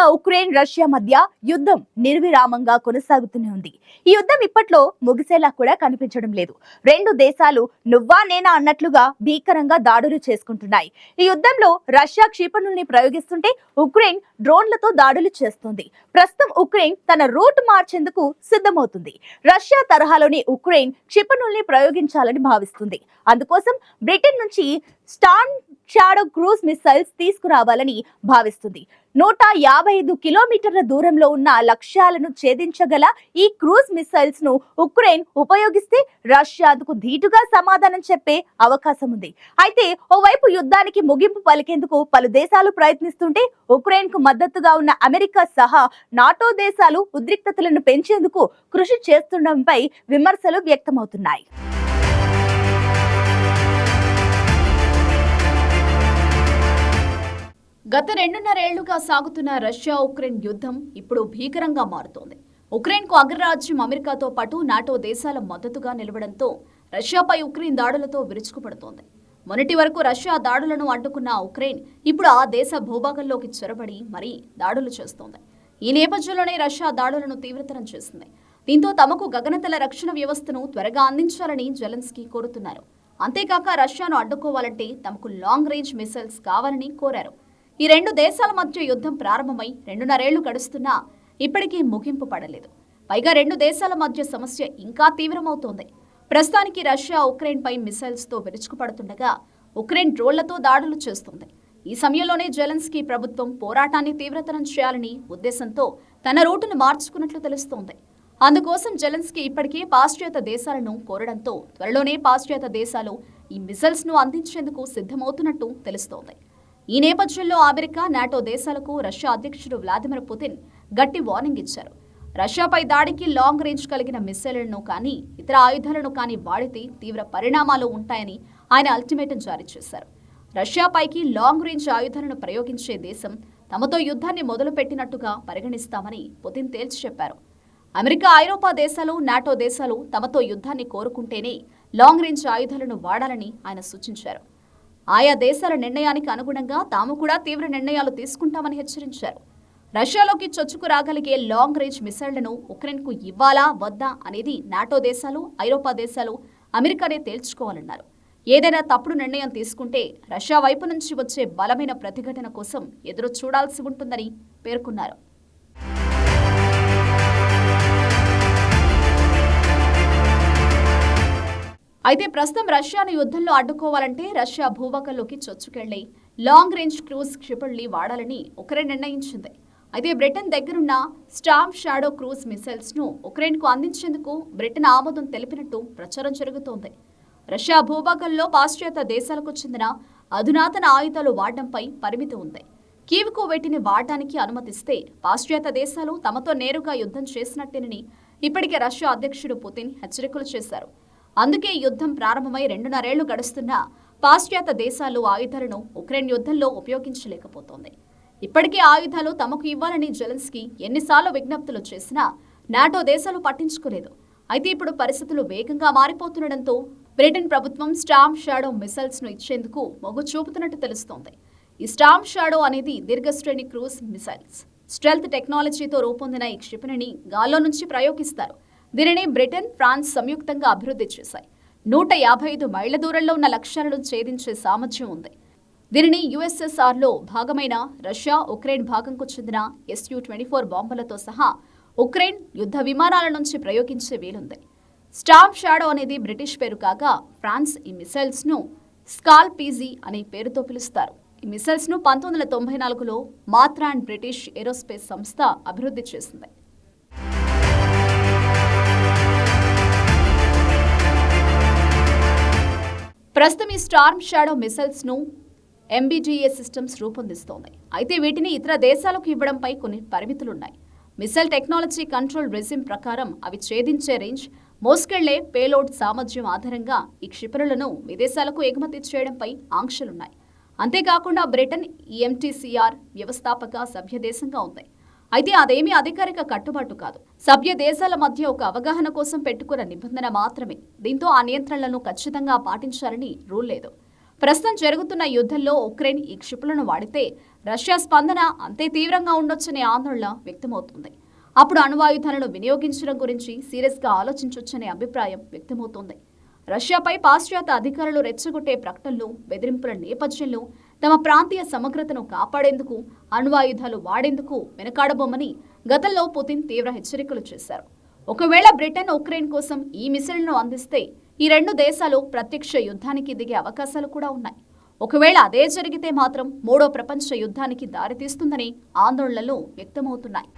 Ukraine Russia మధ్య యుద్ధం నిర్విరామంగా కొనసాగుతూనే ఉంది. ఈ యుద్ధం ఇప్పట్లో ముగిసేలా కూడా కనిపించడం లేదు. రెండు దేశాలు నువ్వా నేనా అన్నట్లుగా భీకరంగా దాడులు చేసుకుంటున్నాయి. ఈ యుద్ధంలో రష్యా క్షిపణుల్ని ప్రయోగిస్తుంటే ఉక్రెయిన్ డ్రోన్లతో దాడులు చేస్తుంది. ప్రస్తుతం ఉక్రెయిన్ తన రూట్ మార్చేందుకు సిద్ధమవుతుంది. రష్యా తరహాలోని ఉక్రెయిన్ క్షిపణుల్ని ప్రయోగించాలని భావిస్తుంది. అందుకోసం బ్రిటన్ నుంచి స్టాన్ షాడో క్రూజ్ మిసైల్స్ తీసుకురావాలని భావిస్తుంది. నూట యాభై ఐదు కిలోమీటర్ల దూరంలో ఉన్న లక్ష్యాలను ఛేదించగల ఈ క్రూజ్ మిసైల్స్ను ఉక్రెయిన్ ఉపయోగిస్తే రష్యాకు ధీటుగా సమాధానం చెప్పే అవకాశం ఉంది అయితే ఓవైపు యుద్ధానికి ముగింపు పలికేందుకు పలు దేశాలు ప్రయత్నిస్తుంటే ఉక్రెయిన్కు మద్దతుగా ఉన్న అమెరికా సహా నాటో దేశాలు ఉద్రిక్తతలను పెంచేందుకు కృషి చేస్తుండడంపై విమర్శలు వ్యక్తమవుతున్నాయి. గత రెండున్నరేళ్ళుగా సాగుతున్న రష్యా ఉక్రెయిన్ యుద్ధం ఇప్పుడు భీకరంగా మారుతోంది. ఉక్రెయిన్కు అగ్రరాజ్యం అమెరికాతో పాటు నాటో దేశాల మద్దతుగా నిలవడంతో రష్యాపై ఉక్రెయిన్ దాడులతో విరుచుకుపడుతోంది. మొన్నటి వరకు రష్యా దాడులను అడ్డుకున్న ఉక్రెయిన్ ఇప్పుడు ఆ దేశ భూభాగంలోకి చొరబడి మరీ దాడులు చేస్తోంది. ఈ నేపథ్యంలోనే రష్యా దాడులను తీవ్రతరం చేసింది. దీంతో తమకు గగనతల రక్షణ వ్యవస్థను త్వరగా అందించాలని జెలెన్స్కీ కోరుతున్నారు. అంతేకాక రష్యాను అడ్డుకోవాలంటే తమకు లాంగ్ రేంజ్ మిసైల్స్ కావాలని కోరారు. ఈ రెండు దేశాల మధ్య యుద్ధం ప్రారంభమై రెండున్నరేళ్ళు గడుస్తున్నా ఇప్పటికీ ముగింపు పడలేదు. పైగా రెండు దేశాల మధ్య సమస్య ఇంకా తీవ్రమవుతోంది. ప్రస్తుతానికి రష్యా ఉక్రెయిన్పై మిసైల్స్తో విరుచుకుపడుతుండగా ఉక్రెయిన్ డ్రోన్లతో దాడులు చేస్తుంది. ఈ సమయంలోనే జెలెన్స్కీ ప్రభుత్వం పోరాటాన్ని తీవ్రతరం చేయాలని ఉద్దేశంతో తన రూటును మార్చుకున్నట్లు తెలుస్తోంది. అందుకోసం జెలెన్స్కీ ఇప్పటికే పాశ్చాత్య దేశాలను కోరడంతో త్వరలోనే పాశ్చాత్య దేశాలు ఈ మిసైల్స్ను అందించేందుకు సిద్ధమవుతున్నట్టు తెలుస్తోంది. ఈ నేపథ్యంలో అమెరికా నాటో దేశాలకు రష్యా అధ్యక్షుడు వ్లాదిమిర్ పుతిన్ గట్టి వార్నింగ్ ఇచ్చారు. రష్యాపై దాడికి లాంగ్ రేంజ్ కలిగిన మిస్సైళ్ళను కానీ ఇతర ఆయుధాలను కానీ వాడితే తీవ్ర పరిణామాలు ఉంటాయని ఆయన అల్టిమేటం జారీ చేశారు. రష్యాపైకి లాంగ్ రేంజ్ ఆయుధాలను ప్రయోగించే దేశం తమతో యుద్ధాన్ని మొదలుపెట్టినట్టుగా పరిగణిస్తామని పుతిన్ తేల్చి చెప్పారు. అమెరికా ఐరోపా దేశాలు నాటో దేశాలు తమతో యుద్ధాన్ని కోరుకుంటేనే లాంగ్ రేంజ్ ఆయుధాలను వాడాలని ఆయన సూచించారు. ఆయా దేశాల నిర్ణయానికి అనుగుణంగా తాము కూడా తీవ్ర నిర్ణయాలు తీసుకుంటామని హెచ్చరించారు. రష్యాలోకి చొచ్చుకు రాగలిగే లాంగ్ రేంజ్ మిసైళ్ళను ఉక్రెయిన్కు ఇవ్వాలా వద్దా అనేది నాటో దేశాలు ఐరోపా దేశాలు అమెరికానే తేల్చుకోవాలన్నారు. ఏదైనా తప్పుడు నిర్ణయం తీసుకుంటే రష్యా వైపు నుంచి వచ్చే బలమైన ప్రతిఘటన కోసం ఎదురు చూడాల్సి ఉంటుందని పేర్కొన్నారు. అయితే ప్రస్తుతం రష్యాను యుద్ధంలో అడ్డుకోవాలంటే రష్యా భూభాగంలోకి చొచ్చుకెళ్ళి లాంగ్ రేంజ్ క్రూజ్ క్షిపణుల్ని వాడాలని ఉక్రెయిన్ నిర్ణయించింది. అయితే బ్రిటన్ దగ్గరున్న స్టామ్ షాడో క్రూజ్ మిసైల్స్ను ఉక్రెయిన్కు అందించేందుకు బ్రిటన్ ఆమోదం తెలిపినట్టు ప్రచారం జరుగుతోంది. రష్యా భూభాగంలో పాశ్చాత్య దేశాలకు చెందిన అధునాతన ఆయుధాలు వాడడంపై పరిమితి ఉంది. కీవ్కు వీటిని వాడటానికి అనుమతిస్తే పాశ్చాత్య దేశాలు తమతో నేరుగా యుద్ధం చేసినట్టేనని ఇప్పటికే రష్యా అధ్యక్షుడు పుతిన్ హెచ్చరికలు చేశారు. అందుకే యుద్ధం ప్రారంభమై రెండున్నరేళ్ళు గడుస్తున్నా పాశ్చాత్య దేశాలు ఆయుధాలను ఉక్రెయిన్ యుద్ధంలో ఉపయోగించలేకపోతోంది. ఇప్పటికే ఆయుధాలు తమకు ఇవ్వాలని జెలెన్స్కీ ఎన్నిసార్లు విజ్ఞప్తులు చేసినా నాటో దేశాలు పట్టించుకోలేదు. అయితే ఇప్పుడు పరిస్థితులు వేగంగా మారిపోతుండటంతో బ్రిటన్ ప్రభుత్వం స్టామ్ షాడో మిసైల్స్ను ఇచ్చేందుకు మొగ్గు చూపుతున్నట్టు తెలుస్తోంది. ఈ స్టామ్ షాడో అనేది దీర్ఘశ్రేణి క్రూజ్ మిసైల్స్. స్ట్రెల్త్ టెక్నాలజీతో రూపొందిన ఈ క్షిపణిని గాల్లో నుంచి ప్రయోగిస్తారు. దీనిని బ్రిటన్ ఫ్రాన్స్ సంయుక్తంగా అభివృద్ధి చేశాయి. నూట యాభై ఐదు మైళ్ళ దూరంలో ఉన్న లక్ష్యాలను ఛేదించే సామర్థ్యం ఉంది. దీనిని యుఎస్ఎస్ఆర్లో భాగమైన రష్యా ఉక్రెయిన్ భాగంకు చెందిన ఎస్యూ ట్వంటీ ఫోర్ బాంబులతో సహా ఉక్రెయిన్ యుద్ధ విమానాల నుంచి ప్రయోగించే వీలుంది. స్టాప్ షాడో అనేది బ్రిటిష్ పేరు కాగా ఫ్రాన్స్ ఈ మిసైల్స్ను స్కాల్ పీజీ అనే పేరుతో పిలుస్తారు. ఈ మిసైల్స్ను పంతొమ్మిది వందల తొంభై నాలుగులో మాత్రా అండ్ బ్రిటిష్ ఏరోస్పేస్ సంస్థ అభివృద్ధి చేసింది. ప్రస్తుతం ఈ స్టార్మ్ షాడో మిసైల్స్ను ఎంబీజీఏ సిస్టమ్స్ రూపొందిస్తోంది. అయితే వీటిని ఇతర దేశాలకు ఇవ్వడంపై కొన్ని పరిమితులున్నాయి. మిసైల్ టెక్నాలజీ కంట్రోల్ రెజిమ్ ప్రకారం అవి ఛేదించే రేంజ్ మోసుకెళ్ళే పేలోడ్ సామర్థ్యం ఆధారంగా ఈ క్షిపణులను విదేశాలకు ఎగుమతి చేయడంపై ఆంక్షలున్నాయి. అంతేకాకుండా బ్రిటన్ ఈఎంటీసీఆర్ వ్యవస్థాపక సభ్య దేశంగా ఉంది. అయితే అదేమీ అధికారిక కట్టుబాటు కాదు. సభ్య దేశాల మధ్య ఒక అవగాహన కోసం పెట్టుకున్న నిబంధన మాత్రమే. దీంతో ఆ నియంత్రణలను ఖచ్చితంగా పాటించాలని రూల్ లేదు. ప్రస్తుతం జరుగుతున్న యుద్ధంలో ఉక్రెయిన్ ఈ క్షిపులను వాడితే రష్యా స్పందన అంతే తీవ్రంగా ఉండొచ్చనే ఆందోళన వ్యక్తమవుతుంది. అప్పుడు అణువాయుధాలను వినియోగించడం గురించి సీరియస్గా ఆలోచించొచ్చనే అభిప్రాయం వ్యక్తమవుతోంది. రష్యాపై పాశ్చాత్య అధికారులు రెచ్చగొట్టే ప్రకటనలు బెదిరింపుల నేపథ్యంలో తమ ప్రాంతీయ సమగ్రతను కాపాడేందుకు అణ్వాయుధాలు వాడేందుకు వెనకాడబోమని గతంలో పుతిన్ తీవ్ర హెచ్చరికలు చేశారు. ఒకవేళ బ్రిటన్ ఉక్రెయిన్ కోసం ఈ మిసైల్ను అందిస్తే ఈ రెండు దేశాలు ప్రత్యక్ష యుద్ధానికి దిగే అవకాశాలు కూడా ఉన్నాయి. ఒకవేళ అదే జరిగితే మాత్రం మూడో ప్రపంచ యుద్ధానికి దారితీస్తుందని ఆందోళనలు వ్యక్తమవుతున్నాయి.